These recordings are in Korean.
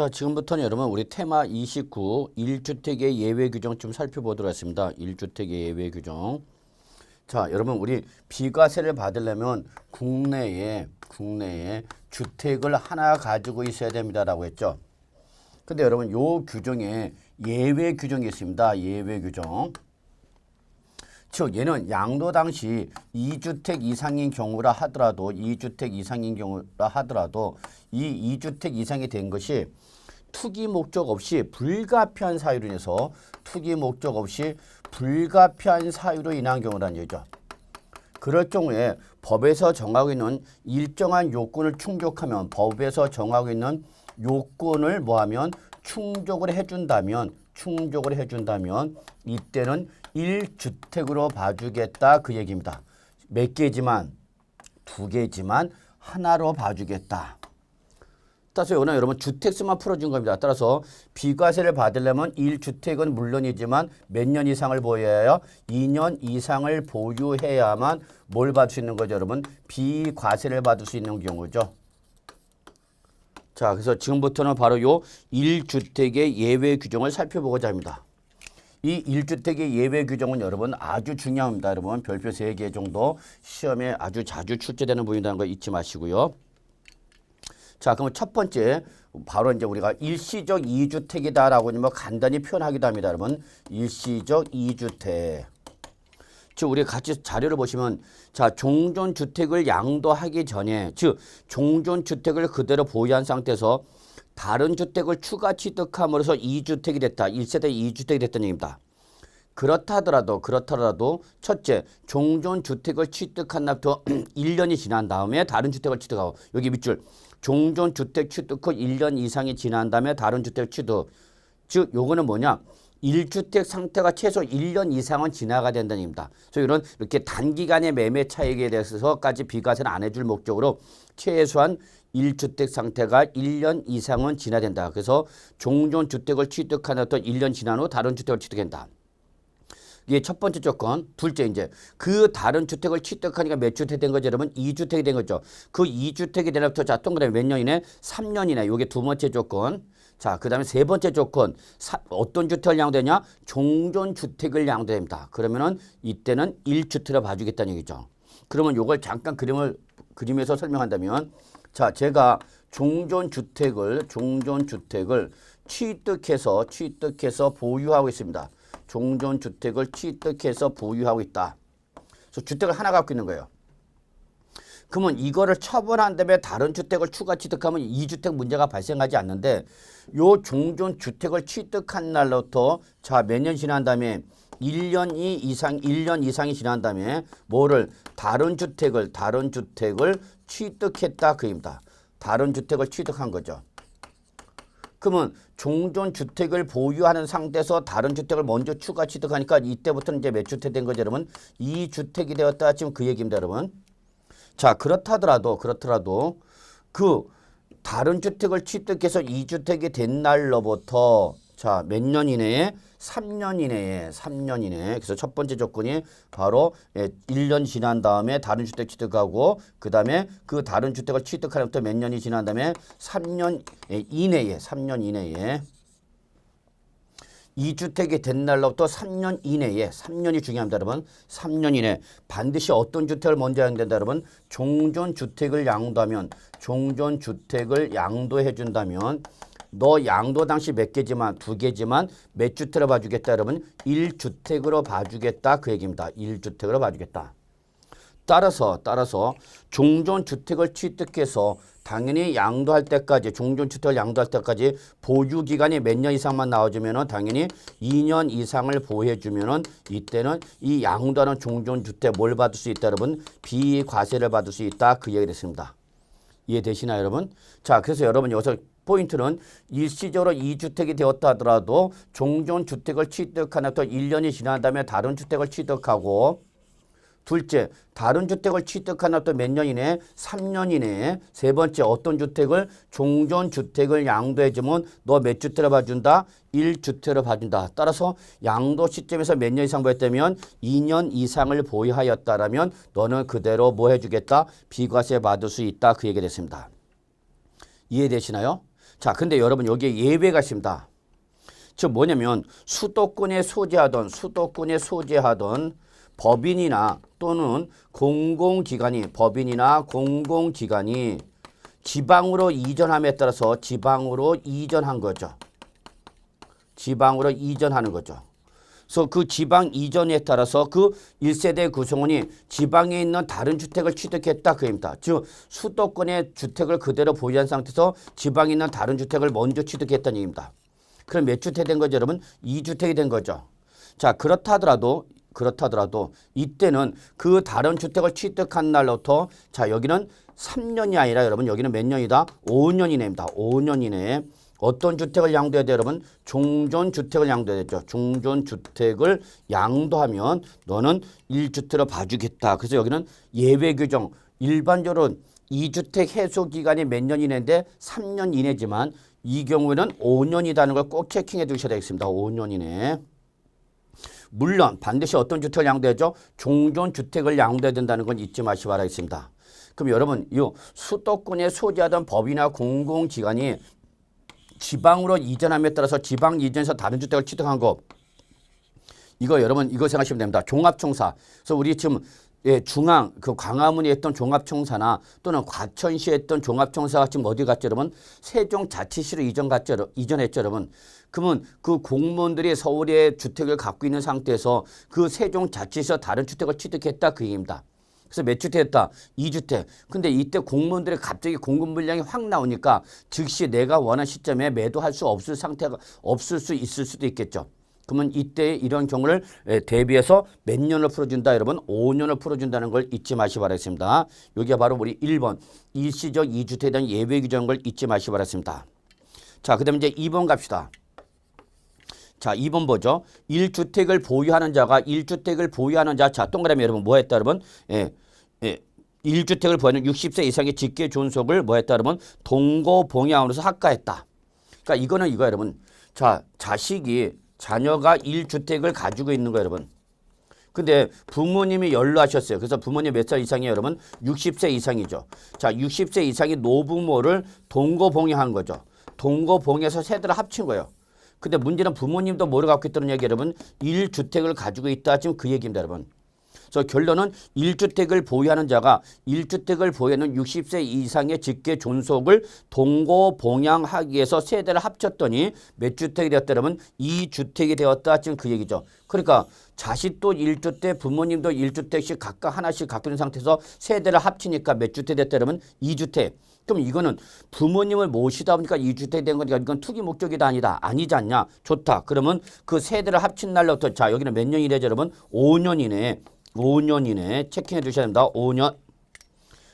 자, 지금부터는 여러분 우리 테마 29 1주택의 예외 규정 좀 살펴보도록 하겠습니다. 1주택의 예외 규정. 자, 여러분 우리 비과세를 받으려면 국내에 국내에 주택을 하나 가지고 있어야 됩니다라고 했죠. 근데 여러분 요 규정에 예외 규정이 있습니다. 예외 규정. 즉 얘는 양도 당시 2주택 이상인 경우라 하더라도 2주택 이상인 경우라 하더라도 이 2주택 이상이 된 것이 투기 목적 없이 불가피한 사유로 인해서 투기 목적 없이 불가피한 사유로 인한 경우라는 얘기죠. 그럴 경우에 법에서 정하고 있는 일정한 요건을 충족하면 법에서 정하고 있는 요건을 뭐하면 충족을 해준다면 충족을 해준다면 이때는 1주택으로 봐주겠다 그 얘기입니다. 몇 개지만 두 개지만 하나로 봐주겠다. 따라서 이거는 여러분 주택수만 풀어준 겁니다. 따라서 비과세를 받으려면 1주택은 물론이지만 몇 년 이상을 보여야 해요? 2년 이상을 보유해야만 뭘 받을 수 있는 거죠, 여러분? 비과세를 받을 수 있는 경우죠. 자, 그래서 지금부터는 바로 요 1주택의 예외 규정을 살펴보고자 합니다. 이 1주택의 예외 규정은 여러분 아주 중요합니다. 여러분 별표 3개 정도 시험에 아주 자주 출제되는 부분이라는 거 잊지 마시고요. 자, 그러면 첫 번째 바로 이제 우리가 일시적 이주택이다라고 뭐 간단히 표현하기도 합니다, 여러분. 일시적 이주택 즉 우리 같이 자료를 보시면 자 종전 주택을 양도하기 전에 즉 종전 주택을 그대로 보유한 상태에서 다른 주택을 추가 취득함으로써 이주택이 됐다. 1세대 이주택이 됐다는 얘기입니다. 그렇다 하더라도 그렇다 하더라도 첫째 종전 주택을 취득한 날부터 1년이 지난 다음에 다른 주택을 취득하고 여기 밑줄 종전 주택 취득 후 1년 이상이 지난 다음에 다른 주택 취득 즉 요거는 뭐냐 1주택 상태가 최소 1년 이상은 지나가 된다는 얘기입니다. 그래서 이런 이렇게 단기간의 매매 차익에 대해서까지 비과세를 안 해줄 목적으로 최소한 1주택 상태가 1년 이상은 지나야 된다. 그래서 종전 주택을 취득한 또 1년 지난 후 다른 주택을 취득한다. 이게 첫 번째 조건. 둘째 이제 그 다른 주택을 취득하니까 몇 주택 된 거죠, 여러분? 2주택이 된 거죠. 그 2주택이 되려부터 자 동그라미 몇 년이네? 3년이네. 요게 두 번째 조건. 자, 그 다음에 세 번째 조건. 사, 어떤 주택을 양도되냐? 종전 주택을 양도됩니다. 그러면은 이때는 1주택을 봐주겠다는 얘기죠. 그러면 요걸 잠깐 그림을 그림에서 설명한다면 자, 제가 종전 주택을 종전 주택을 취득해서 취득해서 보유하고 있습니다. 종전 주택을 취득해서 보유하고 있다. 그래서 주택을 하나 갖고 있는 거예요. 그러면 이거를 처분한 다음에 다른 주택을 추가 취득하면 이 주택 문제가 발생하지 않는데 요 종전 주택을 취득한 날부터 자 몇 년 지난 다음에 1년이 이상 1년 이상이 지난 다음에 뭐를 다른 주택을 다른 주택을 취득했다 그입니다. 다른 주택을 취득한 거죠. 그러면 종전 주택을 보유하는 상태에서 다른 주택을 먼저 추가 취득하니까 이때부터는 이제 몇 주택 된 거죠, 여러분? 이 주택이 되었다 지금 그 얘기입니다, 여러분. 자, 그렇다더라도 그렇더라도 그 다른 주택을 취득해서 이주택이 된 날로부터 자, 몇 년 이내에? 3년 이내에 3년 이내에. 그래서 첫 번째 조건이 바로 예, 1년 지난 다음에 다른 주택 취득하고 그다음에 그 다른 주택을 취득하려부터 몇 년이 지난 다음에? 3년 예, 이내에 3년 이내에. 이 주택이 된 날로부터 3년 이내에 3년이 중요합니다, 여러분. 3년 이내. 반드시 어떤 주택을 먼저 양도한다, 여러분? 종전 주택을 양도하면 종전 주택을 양도해 준다면 너 양도 당시 몇 개지만 두 개지만 몇 주택으로 봐주겠다, 여러분? 1주택으로 봐주겠다 그 얘기입니다. 1주택으로 봐주겠다. 따라서 따라서 종전 주택을 취득해서 당연히 양도할 때까지 종전 주택을 양도할 때까지 보유 기간이 몇 년 이상만 나와주면은 당연히 2년 이상을 보호해 주면은 이때는 이 양도하는 종전 주택 뭘 받을 수 있다 여러분 비과세를 받을 수 있다 그 얘기를 했습니다. 이해되시나요, 여러분? 자, 그래서 여러분 여기서 포인트는 일시적으로 이주택이 되었다 하더라도 종전 주택을 취득하나부터 1년이 지난 다음에 다른 주택을 취득하고 둘째, 다른 주택을 취득하나 또몇년 이내? 3년 이내에. 세 번째, 어떤 주택을? 종전 주택을 양도해주면 너 몇 주택을 봐준다? 1주택을 봐준다. 따라서 양도 시점에서 몇 년 이상 보였다면 2년 이상을 보유하였다라면 너는 그대로 뭐 해주겠다? 비과세 받을 수 있다. 그 얘기 됐습니다. 이해되시나요? 자, 근데 여러분 여기에 예외가 있습니다. 즉 뭐냐면 수도권에 소재하던 수도권에 소재하던 법인이나 또는 공공기관이 법인이나 공공기관이 지방으로 이전함에 따라서 지방으로 이전한 거죠. 지방으로 이전하는 거죠. 그래서 그 지방 이전에 따라서 그 1세대 구성원이 지방에 있는 다른 주택을 취득했다 그입니다. 즉 수도권의 주택을 그대로 보유한 상태에서 지방에 있는 다른 주택을 먼저 취득했다는 얘기입니다. 그럼 몇 주택 된 거죠, 여러분? 2주택이 된 거죠. 자, 그렇다 하더라도 그렇다 하더라도 이때는 그 다른 주택을 취득한 날부터 자, 여기는 3년이 아니라 여러분 여기는 몇 년이다? 5년 이내입니다. 5년 이내에 어떤 주택을 양도해야 돼요, 여러분? 종전 주택을 양도해야 되죠. 종전 주택을 양도하면 너는 1주택으로 봐주겠다. 그래서 여기는 예외 규정. 일반적으로 2주택 해소 기간이 몇 년 이내인데 3년 이내지만 이 경우에는 5년이라는 걸 꼭 체킹해 두셔야 되겠습니다. 5년 이내. 물론 반드시 어떤 주택을 양도해야죠? 종전 주택을 양도해야 된다는 건 잊지 마시기 바라겠습니다. 그럼 여러분, 이 수도권에 소재하던 법이나 공공기관이 지방으로 이전함에 따라서 지방 이전에서 다른 주택을 취득한 거 이거 여러분 이거 생각하시면 됩니다. 종합청사. 그래서 우리 지금 예, 중앙 그 광화문에 했던 종합청사나 또는 과천시에 했던 종합청사가 지금 어디 갔죠, 여러분? 세종자치시로 이전 갔죠, 이전했죠, 여러분. 그러면 그 공무원들이 서울에 주택을 갖고 있는 상태에서 그 세종자치시에서 다른 주택을 취득했다 그 얘기입니다. 그래서 몇 주택 했다? 2주택. 근데 이때 공무원들이 갑자기 공급 물량이 확 나오니까 즉시 내가 원한 시점에 매도할 수 없을 상태가 없을 수 있을 수도 있겠죠. 그러면 이때 이런 경우를 에, 대비해서 몇 년을 풀어준다 여러분? 5년을 풀어준다는 걸 잊지 마시기 바라겠습니다. 여기가 바로 우리 1번 일시적 2주택에 대한 예외 규정인 걸 잊지 마시기 바라겠습니다. 자, 그 다음에 이제 2번 갑시다. 자, 2번 보죠. 1주택을 보유하는 자가 1주택을 보유하는 자. 자, 동그라미 여러분 뭐 했다 여러분? 예. 예. 1주택을 보유하는 60세 이상의 직계 존속을 뭐 했다 여러분? 동거 봉양으로서 합가했다. 그러니까 이거는 이거 여러분. 자, 자식이 자녀가 1주택을 가지고 있는 거 여러분. 근데 부모님이 연로하셨어요. 그래서 부모님 몇 살 이상이에요, 여러분? 60세 이상이죠. 자, 60세 이상이 노부모를 동거봉양한 거죠. 동거봉해서 세대를 합친 거예요. 근데 문제는 부모님도 뭐를 갖고 있다는 얘기 여러분? 1주택을 가지고 있다. 지금 그 얘기입니다, 여러분. 그래서 결론은 1주택을 보유하는 자가 1주택을 보유하는 60세 이상의 직계 존속을 동거 봉양하기 위해서 세대를 합쳤더니 몇 주택이 되었다 그러면 2주택이 되었다 지금 그 얘기죠. 그러니까 자식도 1주택 부모님도 1주택씩 각각 하나씩 갖고 있는 상태에서 세대를 합치니까 몇 주택 됐다 그러면 2주택. 그럼 이거는 부모님을 모시다 보니까 2주택 된 거니까 이건 투기 목적이 다 아니다. 아니지 않냐. 좋다. 그러면 그 세대를 합친 날로부터 자 여기는 몇 년이래죠 여러분? 5년 이내 5년 이내 체킹해 주셔야 됩니다. 5년.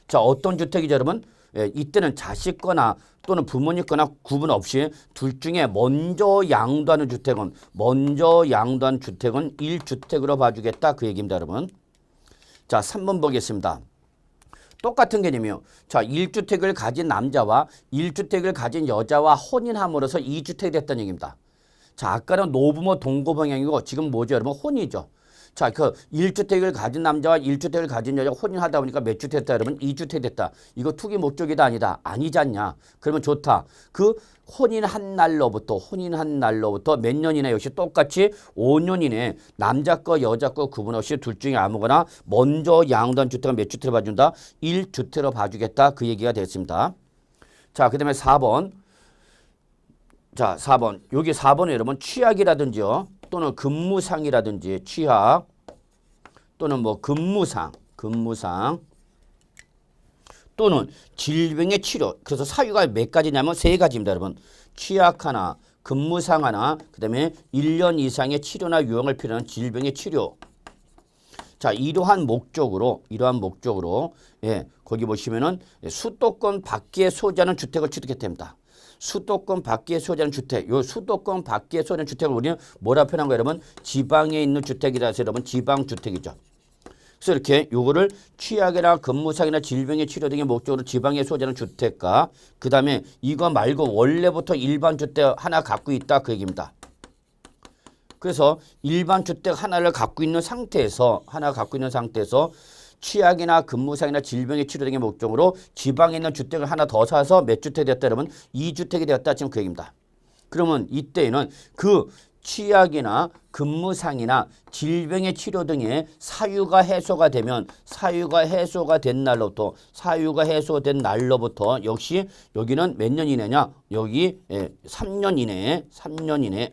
자, 어떤 주택이죠, 여러분? 예, 이때는 자식 거나 또는 부모님 거나 구분 없이 둘 중에 먼저 양도하는 주택은 먼저 양도한 주택은 1주택으로 봐주겠다 그 얘기입니다, 여러분. 자, 3번 보겠습니다. 똑같은 개념이요. 자, 1주택을 가진 남자와 1주택을 가진 여자와 혼인함으로써 2주택이 됐다는 얘기입니다. 자, 아까는 노부모 동거 방향이고 지금 뭐죠, 여러분? 혼이죠. 자, 그 1주택을 가진 남자와 1주택을 가진 여자가 혼인하다 보니까 몇 주택 됐다, 여러분? 2주택 됐다. 이거 투기 목적이다, 아니다. 아니지 않냐. 그러면 좋다. 그 혼인한 날로부터, 혼인한 날로부터 몇 년이나 역시 똑같이 5년 이내 남자 거, 여자 거 구분 없이 둘 중에 아무거나 먼저 양도한 주택을 몇 주택으로 봐준다? 1주택으로 봐주겠다. 그 얘기가 됐습니다. 자, 그 다음에 4번. 자, 4번. 여기 4번은 여러분 취약이라든지요. 또는 근무상이라든지 취약 또는 뭐 근무상, 근무상 또는 질병의 치료. 그래서 사유가 몇 가지냐면 세 가지입니다, 여러분. 취약 하나, 근무상 하나, 그다음에 1년 이상의 치료나 유형을 필요한 질병의 치료. 자, 이러한 목적으로 이러한 목적으로 예, 거기 보시면은 수도권 밖에 소재하는 주택을 취득해야 됩니다. 수도권 밖에 소재하는 주택, 요 수도권 밖에 소재하는 주택을 우리는 뭐라 표현한 거예요, 여러분? 지방에 있는 주택이라서 여러분 지방 주택이죠. 그래서 이렇게 요거를 취약이나 근무상이나 질병의 치료 등의 목적으로 지방에 소재하는 주택과 그 다음에 이거 말고 원래부터 일반 주택 하나 갖고 있다 그 얘기입니다. 그래서 일반 주택 하나를 갖고 있는 상태에서 하나 갖고 있는 상태에서 취약이나 근무상이나 질병의 치료 등의 목적으로 지방에 있는 주택을 하나 더 사서 몇 주택이 되었다 그러면 2주택이 되었다 지금 그 얘기입니다. 그러면 이때에는 그 취약이나 근무상이나 질병의 치료 등의 사유가 해소가 되면 사유가 해소가 된 날로부터 사유가 해소된 날로부터 역시 여기는 몇 년 이내냐 여기 예, 3년 이내에 3년 이내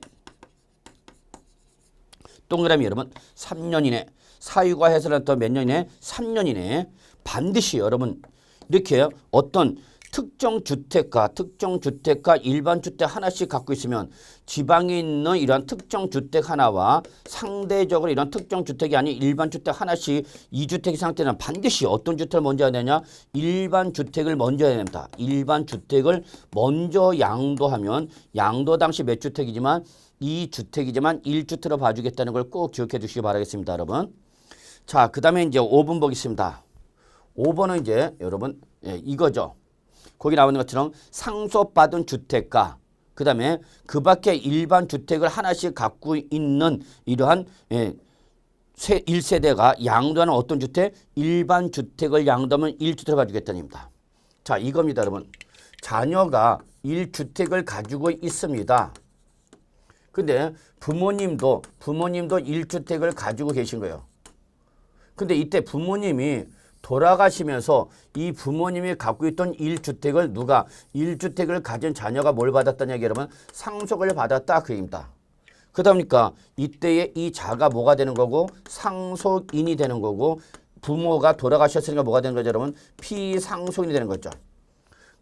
동그라미 여러분 3년 이내 사유가 해소된 또몇년 이내 3년 이내 반드시 여러분 이렇게 어떤 특정 주택가, 특정 주택가, 일반 주택 하나씩 갖고 있으면 지방에 있는 이러한 특정 주택 하나와 상대적으로 이런 특정 주택이 아닌 일반 주택 하나씩 이 주택 상태는 반드시 어떤 주택을 먼저 해야 되냐? 일반 주택을 먼저 해야 됩니다. 일반 주택을 먼저 양도하면 양도 당시 몇 주택이지만 이 주택이지만 1주택으로 봐주겠다는 걸 꼭 기억해 주시기 바라겠습니다, 여러분. 자, 그 다음에 이제 5번 보겠습니다. 5번은 이제 여러분 예, 이거죠. 거기 나오는 것처럼 상속받은 주택가 그 다음에 그 밖에 일반 주택을 하나씩 갖고 있는 이러한 예, 세 1세대가 양도하는 어떤 주택? 일반 주택을 양도하면 1주택을 가지겠다는 겁니다. 자 이겁니다 여러분. 자녀가 1주택을 가지고 있습니다. 근데 부모님도 부모님도 1주택을 가지고 계신 거예요. 근데 이때 부모님이 돌아가시면서 이 부모님이 갖고 있던 1주택을 누가 1주택을 가진 자녀가 뭘 받았다는 얘기 여러분 상속을 받았다 그 얘기입니다. 그러다 보니까 이때에 이 자가 뭐가 되는 거고 상속인이 되는 거고 부모가 돌아가셨으니까 뭐가 되는 거죠 여러분 피상속인이 되는 거죠.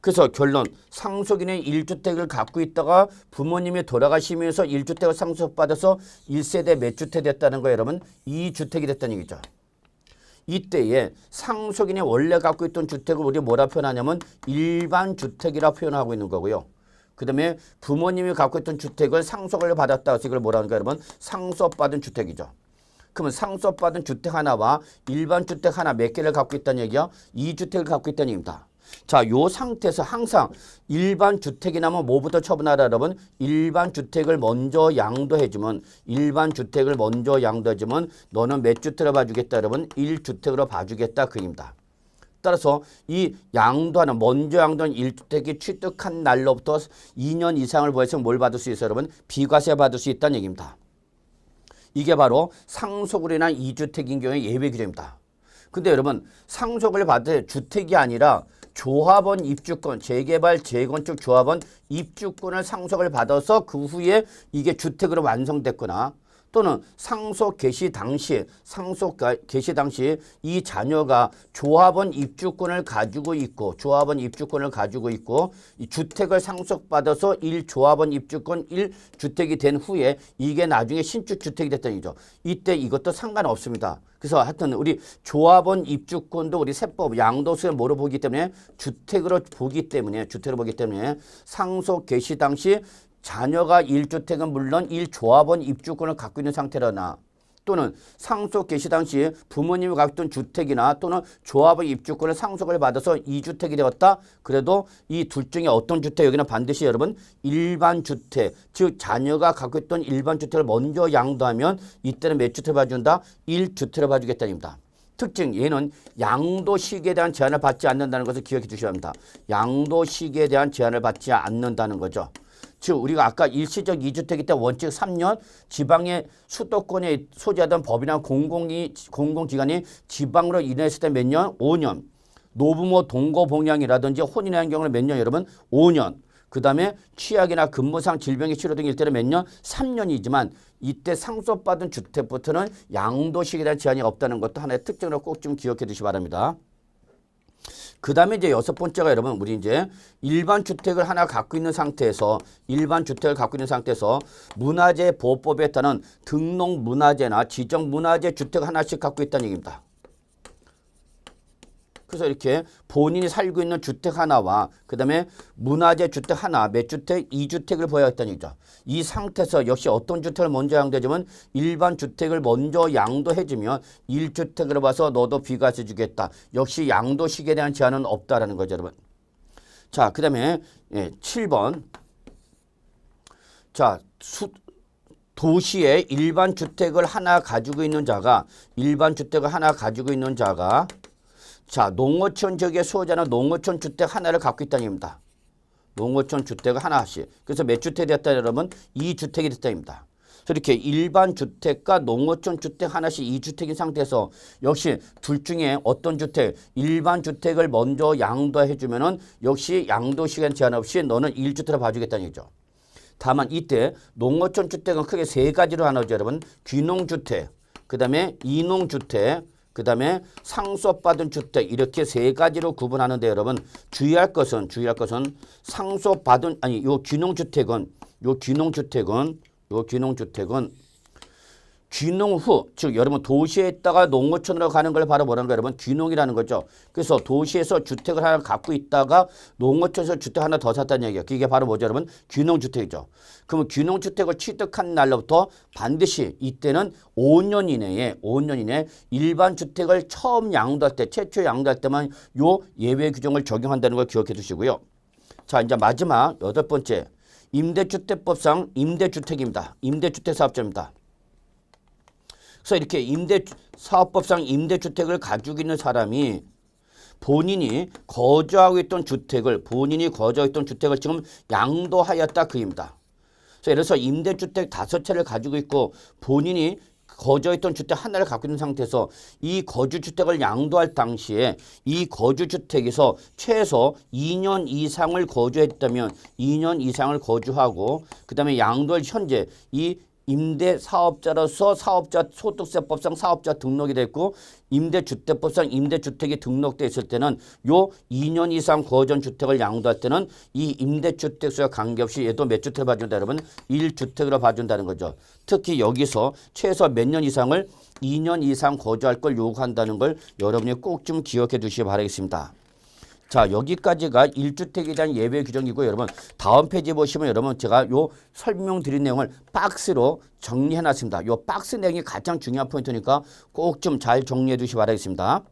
그래서 결론 상속인의 1주택을 갖고 있다가 부모님이 돌아가시면서 1주택을 상속받아서 1세대 몇 주택 됐다는 거예요 여러분 2주택이 됐다는 얘기죠. 이때에 상속인이 원래 갖고 있던 주택을 우리 뭐라 표현하냐면 일반 주택이라 표현하고 있는 거고요. 그 다음에 부모님이 갖고 있던 주택을 상속을 받았다. 그래서 이걸 뭐라 하는가 여러분? 상속받은 주택이죠. 그러면 상속받은 주택 하나와 일반 주택 하나 몇 개를 갖고 있다는 얘기야? 이 주택을 갖고 있다는 얘기입니다. 자, 요 상태에서 항상 일반 주택이 나 면 뭐부터 처분하라 여러분? 일반 주택을 먼저 양도해 주면 일반 주택을 먼저 양도해 주면 너는 몇 주택을 봐주겠다 여러분? 1주택으로 봐 주겠다 그 얘기입니다. 따라서 이 양도하는 먼저 양도한 1주택이 취득한 날로부터 2년 이상을 보해서 뭘 받을 수 있어요 여러분? 비과세 받을 수 있다는 얘기입니다. 이게 바로 상속으로 인한 2주택인 경우에 예외 규정입니다. 근데 여러분 상속을 받을 주택이 아니라 조합원 입주권, 재개발, 재건축 조합원 입주권을 상속을 받아서 그 후에 이게 주택으로 완성됐거나 또는 상속 개시 당시 상속 가- 개시 당시 이 자녀가 조합원 입주권을 가지고 있고 조합원 입주권을 가지고 있고 이 주택을 상속받아서 1조합원 입주권 1주택이 된 후에 이게 나중에 신축 주택이 됐다는 얘기죠. 이때 이것도 상관없습니다. 그래서 하여튼 우리 조합원 입주권도 우리 세법 양도세를 뭐로 보기 때문에 주택으로 보기 때문에 주택으로 보기 때문에 상속 개시 당시 자녀가 1주택은 물론 1조합원 입주권을 갖고 있는 상태라나 또는 상속 개시 당시 부모님이 갖고 있던 주택이나 또는 조합원 입주권을 상속을 받아서 2주택이 되었다. 그래도 이 둘 중에 어떤 주택 여기는 반드시 여러분 일반 주택 즉 자녀가 갖고 있던 일반 주택을 먼저 양도하면 이때는 몇 주택을 봐준다? 1주택을 봐주겠다는 입니다. 특징 얘는 양도 시기에 대한 제한을 받지 않는다는 것을 기억해 주셔야 합니다. 양도 시기에 대한 제한을 받지 않는다는 거죠. 즉 우리가 아까 일시적 이주택일 때 원칙 3년 지방의 수도권에 소재하던 법이나 공공이 공공기관이 지방으로 인했을 때 몇 년? 5년. 노부모 동거 봉양이라든지 혼인의 한 경우는 몇 년? 여러분 5년. 그 다음에 취약이나 근무상 질병의 치료 등일 때는 몇 년? 3년이지만 이때 상속받은 주택부터는 양도식에 대한 제한이 없다는 것도 하나의 특징으로 꼭 좀 기억해 두시기 바랍니다. 그 다음에 이제 여섯 번째가 여러분 우리 이제 일반 주택을 하나 갖고 있는 상태에서 일반 주택을 갖고 있는 상태에서 문화재 보호법에 따른 등록 문화재나 지정 문화재 주택 하나씩 갖고 있다는 얘기입니다. 그래서 이렇게 본인이 살고 있는 주택 하나와 그 다음에 문화재 주택 하나, 몇 주택, 이주택을 보여야겠다는 얘기죠. 이 상태에서 역시 어떤 주택을 먼저 양도해주면 일반 주택을 먼저 양도해주면 1주택으로 봐서 너도 비과세 주겠다. 역시 양도식에 대한 제한은 없다라는 거죠, 여러분. 자, 그 다음에 예, 7번. 자, 수, 도시에 일반 주택을 하나 가지고 있는 자가 일반 주택을 하나 가지고 있는 자가 자 농어촌 지역의 소유자는 농어촌 주택 하나를 갖고 있다는 얘기입니다. 농어촌 주택을 하나씩. 그래서 몇 주택이 됐다 여러분? 2주택이 됐다입니다. 이렇게 일반 주택과 농어촌 주택 하나씩 2주택인 상태에서 역시 둘 중에 어떤 주택, 일반 주택을 먼저 양도해 주면은 역시 양도 시간 제한 없이 너는 1주택을 봐주겠다는 얘기죠. 다만 이때 농어촌 주택은 크게 세 가지로 나누죠, 여러분. 귀농주택, 그 다음에 이농주택, 그 다음에 상속받은 주택 이렇게 세 가지로 구분하는데 여러분 주의할 것은 주의할 것은 상속받은 아니 요 귀농주택은 요 귀농주택은 요 귀농주택은 귀농 후, 즉 여러분 도시에 있다가 농어촌으로 가는 걸 바로 뭐라는 거예요? 여러분 귀농이라는 거죠. 그래서 도시에서 주택을 하나 갖고 있다가 농어촌에서 주택 하나 더 샀다는 얘기예요. 그게 바로 뭐죠, 여러분? 귀농주택이죠. 그러면 귀농주택을 취득한 날로부터 반드시 이때는 5년 이내에 5년 이내에 일반 주택을 처음 양도할 때, 최초 양도할 때만 요 예외 규정을 적용한다는 걸 기억해 두시고요. 자, 이제 마지막 여덟 번째 임대주택법상 임대주택입니다. 임대주택 사업자입니다. 그래서 이렇게 임대 사업법상 임대주택을 가지고 있는 사람이 본인이 거주하고 있던 주택을 본인이 거주하고 있던 주택을 지금 양도하였다 그입니다. 그래서 예를 들어서 임대주택 다섯 채를 가지고 있고 본인이 거주했던 주택 하나를 갖고 있는 상태에서 이 거주주택을 양도할 당시에 이 거주주택에서 최소 2년 이상을 거주했다면 2년 이상을 거주하고 그 다음에 양도할 현재 이 임대 사업자로서 사업자 소득세법상 사업자 등록이 됐고 임대주택법상 임대주택이 등록돼 있을 때는 요 2년 이상 거전 주택을 양도할 때는 이 임대주택 수와 관계없이 얘도 몇 주택을 봐준다 여러분 1주택으로 봐준다는 거죠. 특히 여기서 최소 몇 년 이상을 2년 이상 거주할 걸 요구한다는 걸 여러분이 꼭 좀 기억해 두시기 바라겠습니다. 자 여기까지가 1주택에 대한 예외 규정이고 여러분 다음 페이지 보시면 여러분 제가 요 설명드린 내용을 박스로 정리해 놨습니다. 요 박스 내용이 가장 중요한 포인트니까 꼭 좀 잘 정리해 두시기 바라겠습니다.